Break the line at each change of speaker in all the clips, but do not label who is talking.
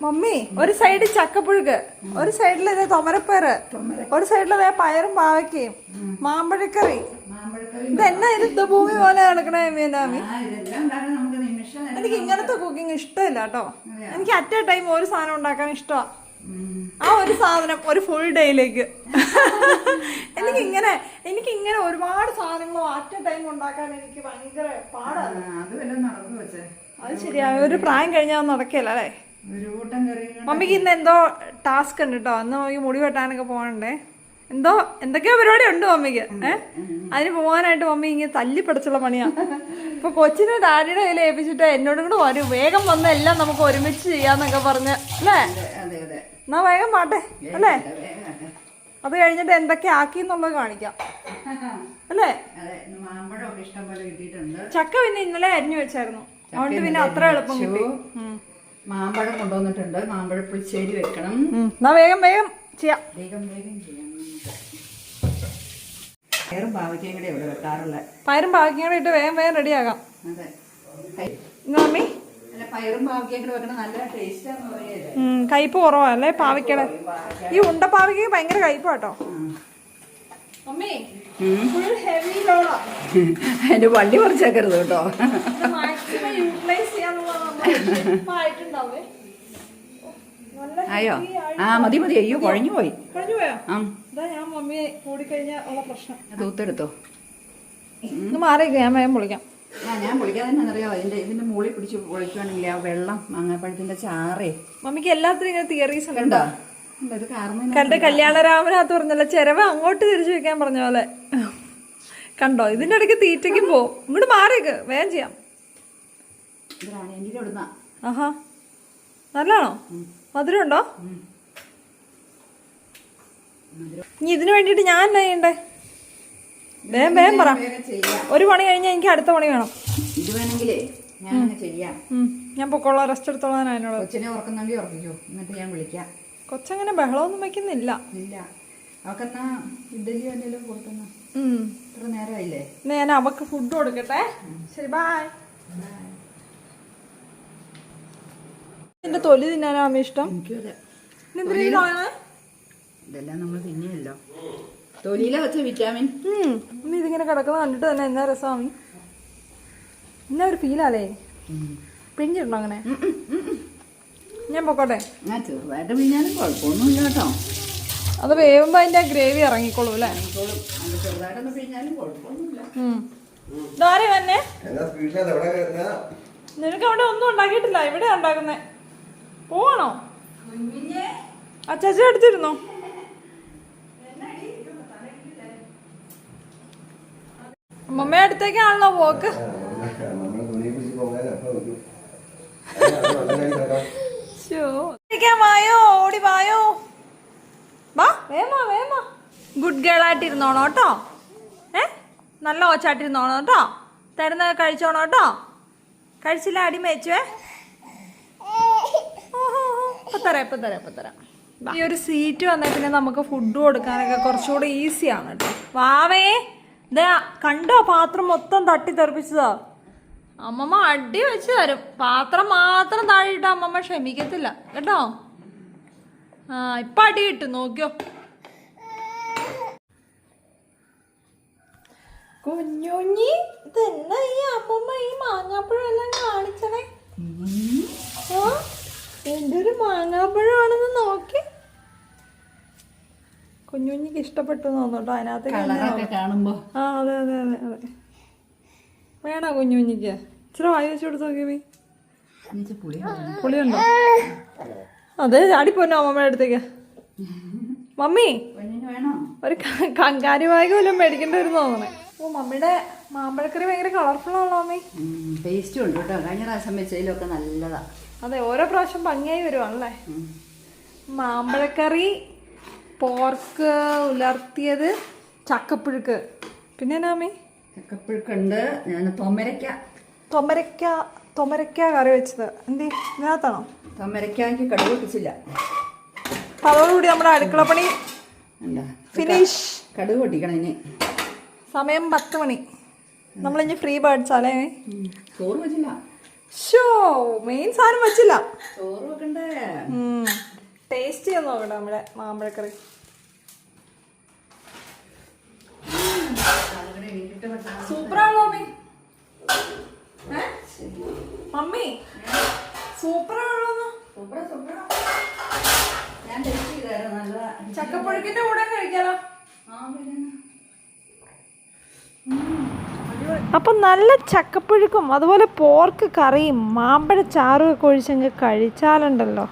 Mummy ഒരു side ചക്കപ്പുഴുക്ക് ഒരു സൈഡിൽ ഇതേ തൊമരപ്പയറ് ഒരു സൈഡിൽ അതേ പയറും പാവയ്ക്കയും മാമ്പഴക്കറി.
ഇതെന്നാ
ഇത് ഭൂമി പോലെ നടക്കണേ മീനാമി എനിക്ക് ഇങ്ങനത്തെ കുക്കിംഗ് ഇഷ്ടമില്ല കേട്ടോ. എനിക്ക് അറ്റ് എ ടൈം ഒരു സാധനം ഉണ്ടാക്കാൻ ഇഷ്ടമാ ആ ഒരു സാധനം ഒരു ഫുൾ ഡേയിലേക്ക് എനിക്ക് ഇങ്ങനെ എനിക്ക് ഇങ്ങനെ ഒരുപാട് സാധനങ്ങൾ അറ്റ് എ ടൈം ഉണ്ടാക്കാൻ എനിക്ക് ഭയങ്കര പാടാണ്
അത്
ശരിയാ ഒരു പ്രായം കഴിഞ്ഞാൽ നടക്കില്ല? അല്ലേ മമ്മിക്ക് ഇന്ന് എന്തോ ടാസ്ക് ഉണ്ട് കേട്ടോ അന്ന് മമ്മിക്ക് മുടി വെട്ടാനൊക്കെ പോകണ്ടേ. എന്തോ എന്തൊക്കെയോ പരിപാടി ഉണ്ട് മമ്മിക്ക്. ഏഹ് അതിന് പോകാനായിട്ട് മമ്മി ഇങ്ങനെ തല്ലി പഠിച്ചുള്ള പണിയാ. ഇപ്പൊ കൊച്ചിനെ ഡാഡിയുടെ കയ്യിൽ ഏൽപ്പിച്ചിട്ട് എന്നോടും കൂടെ വരും. വേഗം വന്ന് എല്ലാം നമുക്ക് ഒരുമിച്ച് ചെയ്യാന്നൊക്കെ പറഞ്ഞ് അല്ലേ? എന്നാ വേഗം പാട്ടെ അല്ലേ?
അതെ,
കഴിഞ്ഞിട്ട് എന്തൊക്കെ ആക്കി എന്നുള്ളത് കാണിക്കാം. അല്ലേ? ചക്ക പിന്നെ ഇന്നലെ അരിഞ്ഞു വെച്ചായിരുന്നു. അതുകൊണ്ട് പിന്നെ അത്ര എളുപ്പം കിട്ടി.
മാമ്പഴം കൊണ്ടുവന്നിട്ടുണ്ട്. മാമ്പഴ പുളിശ്ശേരി വെക്കണം.
എന്നാ വേഗം വേഗം ചെയ്യാം.
വേഗം വേഗം ചെയ്യാം. പയറും പാവയ്ക്കയും കൂടെ ഇവിടെ വെട്ടാറുള്ളത്
പയറും പാക്കിയും കൂടെ ഇട്ട് വേഗം വേഗം റെഡിയാകാം
അതെ.
കയ്പ് മമ്മി
പാവയ്ക്കയും
കുറവല്ലേ പാവയ്ക്കടെ ഈ ഉണ്ട പാവയ്ക്ക് ഭയങ്കര കയ്പ് കേട്ടോ
അതിന്റെ വള്ളി കുറച്ചേക്കരുത് കേട്ടോ. ആയോ
ആയി-
ആ മതി മതി. അയ്യോ കുഴഞ്ഞു പോയി. തൂത്തെടുത്തോ?
മാറിയൊക്കെ ഞാൻ വേഗം പൊളിക്കാം.
ആ ഞാൻ പൊളിക്കാതെ തന്നെ അറിയാമോ അതിന്റെ ഇതിന്റെ മുകളിൽ പിടിച്ച് പൊളിക്കുവാണെങ്കിൽ ആ വെള്ളം മാങ്ങാപ്പഴത്തിന്റെ ചാറേ.
മമ്മിക്ക് എല്ലാത്തിനും ഇങ്ങനെ തിയറീസ് ഉണ്ടോ.
കണ്ടോ
കല്യാണരാമനകത്ത് പറഞ്ഞല്ലോ ചെരവ് അങ്ങോട്ട് തിരിച്ചു വെക്കാൻ പറഞ്ഞ പോലെ. കണ്ടോ? ഇതിന്റെ ഇടയ്ക്ക് തീറ്റയ്ക്കും പോവും. ഇങ്ങോട്ട് മാറിയേക്ക് വേഗം ചെയ്യാം. ആഹാ. നല്ലതാണോ? മധുരം. ഉണ്ടോ ഇനി ഇതിനു വേണ്ടിയിട്ട് ഞാൻ എന്നാ ചെയ്യണ്ടേ? വേഗം വേഗം പറ. ഒരു പണി കഴിഞ്ഞാൽ എനിക്ക് അടുത്ത പണി വേണം.
ഇത് വേണമെങ്കിലേ
ഞാൻ പൊക്കോളാം റെസ്റ്റ് എടുത്തോളാൻ എന്നോട്
കൊച്ചിനെ ഉറക്കുന്നെങ്കിൽ ഉറപ്പിക്കോ. എന്നിട്ട് ഞാൻ വിളിക്കാം.
കൊച്ചങ്ങനെ ബഹളമൊന്നും വയ്ക്കുന്നില്ല
ഇല്ല. അവക്കെന്നാ ഇഡലി എന്തെങ്കിലും കൊടുക്കുന്ന ഇത്ര നേരമായില്ലേ?
ഞാൻ അവക്ക് ഫുഡ് കൊടുക്കട്ടെ. ശരി ബായ് എന്റെ തൊലി തിന്നാനാ അമ്മ ഇഷ്ടം?
ഇതെല്ലാം നമ്മൾ തിന്നിയല്ലോ തൊലിയിലെ വെച്ച വിറ്റാമിൻ.
ഇതിങ്ങനെ കിടക്കുന്ന കണ്ടിട്ട് തന്നെ എന്നാ രസമാമി എന്നാ ഒരു ഫീലാലേ പിഴിഞ്ഞിട്ടുണ്ടോ അങ്ങനെ? ഞാൻ പൊക്കോട്ടെ.
ഞാൻ ചെറുതായിട്ട് പിഴിഞ്ഞാലും കുഴപ്പമൊന്നുമില്ല കേട്ടോ.
അത് വേവുമ്പോ അതിന്റെ ഗ്രേവി ഇറങ്ങിക്കോളൂ അല്ലേ? ഇതാരെ വന്നെ നിനക്ക് അവിടെ ഒന്നും ഉണ്ടാക്കിയിട്ടില്ല. ഇവിടെ ഉണ്ടാക്കുന്നേ. പോവാണോ ചേച്ചി എടുത്തിരുന്നോ അമ്മമ്മ അടുത്തേക്കാണല്ലോ പോക്ക്. വായോ? ഓടി വായോ? വാ വേമാ വേമാ ഗുഡ് ഗേൾ ആയിട്ടിരുന്നോണോ കേട്ടോ ഏ? നല്ല ഓച്ചായിട്ടിരുന്നോണോ കേട്ടോ തരുന്ന കഴിച്ചോണോ കേട്ടോ കഴിച്ചില്ല അടി മേച്ചുവേ. ഇപ്പൊ തരാം ഇപ്പൊ തരാം ഇപ്പൊ തരാം ഈ ഒരു സീറ്റ് വന്നാൽ പിന്നെ നമുക്ക് ഫുഡ് കൊടുക്കാനൊക്കെ കുറച്ചുകൂടെ ഈസിയാണ് കേട്ടോ. വാവേ ദേ കണ്ടോ പാത്രം മൊത്തം തട്ടി തെറിപ്പിച്ചതോ? അമ്മമ്മ അടി വെച്ച് തരും. പാത്രം മാത്രം താഴെയിട്ട് അമ്മമ്മ ക്ഷമിക്കത്തില്ല. കേട്ടോ? ആ ഇപ്പൊ അടി കിട്ടും. നോക്കിയോ? കുഞ്ഞുഞ്ഞി ഇതെന്നാ ഈ അമ്മമ്മ ഈ മാങ്ങാപ്പഴം എല്ലാം കാണിച്ചണേ? എന്തൊരു മാങ്ങാപ്പഴമാണെന്ന് നോക്കി. കുഞ്ഞു കുഞ്ഞിക്ക് ഇഷ്ടപ്പെട്ടു തോന്നുട്ടോ അതിനകത്ത്
കാണുമ്പോ.
ആ അതെ അതെ അതെ അതെ. വേണോ കുഞ്ഞു കുഞ്ഞിക്ക് ഇച്ചിരി വായി വെച്ച് കൊടുത്ത് നോക്കി
എനിക്ക് പുളി
പുളിയുണ്ടോ? അതെ ചാടിപ്പോന്നോ അമ്മമ്മയുടെ അടുത്തേക്ക്? മമ്മി ഒരു കങ്കാരി ബാഗ് വല്ലതും മേടിക്കേണ്ടി വരും തോന്നണേ ഓ മമ്മിയുടെ മാമ്പഴക്കറി ഭയങ്കര കളർഫുൾ ആണല്ലോ മമ്മി.
ടേസ്റ്റും ഉണ്ട് കേട്ടോ. കഴിഞ്ഞ പ്രാവശ്യം വെച്ചതിലൊക്കെ നല്ലതാ.
അതെ ഓരോ പ്രാവശ്യം ഭംഗിയായി വരുവാണല്ലേ. മാമ്പഴക്കറി പോർക്ക് ഉലർത്തിയത് ചക്കപ്പുഴുക്ക്. പിന്നെ നാമി
ചക്കപ്പുഴുക്കുണ്ട് ഞാൻ തൊമരയ്ക്ക.
തൊമരക്ക തൊമരക്ക കറി വെച്ചത്. എന്തി ഇതിനകത്താണോ?
തൊമരയ്ക്കാക്ക് കടുക് പൊട്ടിച്ചില്ല
അതോടുകൂടി നമ്മുടെ അടുക്കള
പണി
ഫിനിഷ്
കടുക് പൊട്ടിക്കണം ഇനി.
സമയം പത്ത് മണി. നമ്മളിനി ഫ്രീ
ഉം. ചോറ് വെച്ചില്ല.
ഷോ മെയിൻ സാധനം വെച്ചില്ല.
ചോറ് വെക്കണ്ടേ?
ടേസ്റ്റ് ചെയ്യാൻ നോക്കട്ടെ നമ്മുടെ മാമ്പഴക്കറി. സൂപ്പറാണോ മമ്മി? മമ്മി
സൂപ്പറാണോ
ചക്കപ്പുഴുക്കിന്റെ കൂടെ കഴിക്കാലോ
ആ പിന്നെ
അപ്പം നല്ല ചക്കപ്പുഴുക്കും അതുപോലെ പോർക്ക് കറിയും മാമ്പഴ ചാറും ഒക്കെ ഒഴിച്ചങ്ങ് കഴിച്ചാലുണ്ടല്ലോ.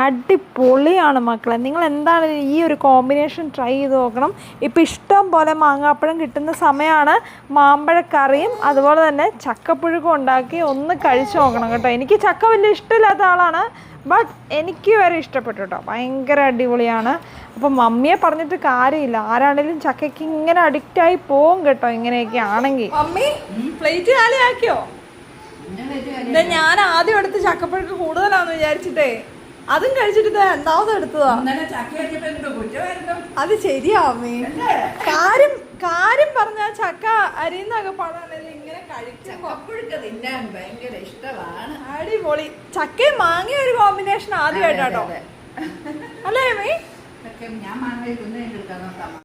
അടിപൊളിയാണ് മക്കളെ. നിങ്ങൾ എന്താണ് ഈ ഒരു കോമ്പിനേഷൻ ട്രൈ ചെയ്ത് നോക്കണം? ഇപ്പോൾ ഇഷ്ടം പോലെ മാങ്ങാപ്പഴം കിട്ടുന്ന സമയമാണ് മാമ്പഴക്കറിയും അതുപോലെ തന്നെ ചക്കപ്പുഴുക്കും ഉണ്ടാക്കി ഒന്ന് കഴിച്ചു നോക്കണം കേട്ടോ. എനിക്ക് ചക്ക വലിയ ഇഷ്ടമില്ലാത്ത ആളാണ് ബട്ട് എനിക്ക് വരെ ഇഷ്ടപ്പെട്ടു കേട്ടോ. ഭയങ്കര അടിപൊളിയാണ്. അപ്പം മമ്മിയെ പറഞ്ഞിട്ട് കാര്യമില്ല. ആരാണേലും ചക്കയ്ക്ക് ഇങ്ങനെ അഡിക്റ്റായി പോവും കേട്ടോ ഇങ്ങനെയൊക്കെ ആണെങ്കിൽ. മമ്മി പ്ലേറ്റ് കാലിയാക്കിയോ? ഞാൻ ആദ്യം എടുത്ത് ചക്കപ്പഴക്ക് കൂടുതലാണെന്ന് വിചാരിച്ചിട്ടേ. അതും കഴിച്ചിട്ട് ഇതാ എടുത്തതാ. അത് ശരിയാ അമ്മേ. കാര്യം കാര്യം പറഞ്ഞ ചക്ക അരിയുന്നൊക്കെ ഇങ്ങനെ
ചക്കപ്പുഴുക്ക് ഭയങ്കര ഇഷ്ടമാണ്.
അടിപൊളി. ചക്കയും മാങ്ങിയ ഒരു കോമ്പിനേഷൻ ആദ്യമായിട്ടാട്ടോ. അല്ലേ അമ്മേ?
ഞാൻ മാങ്ങ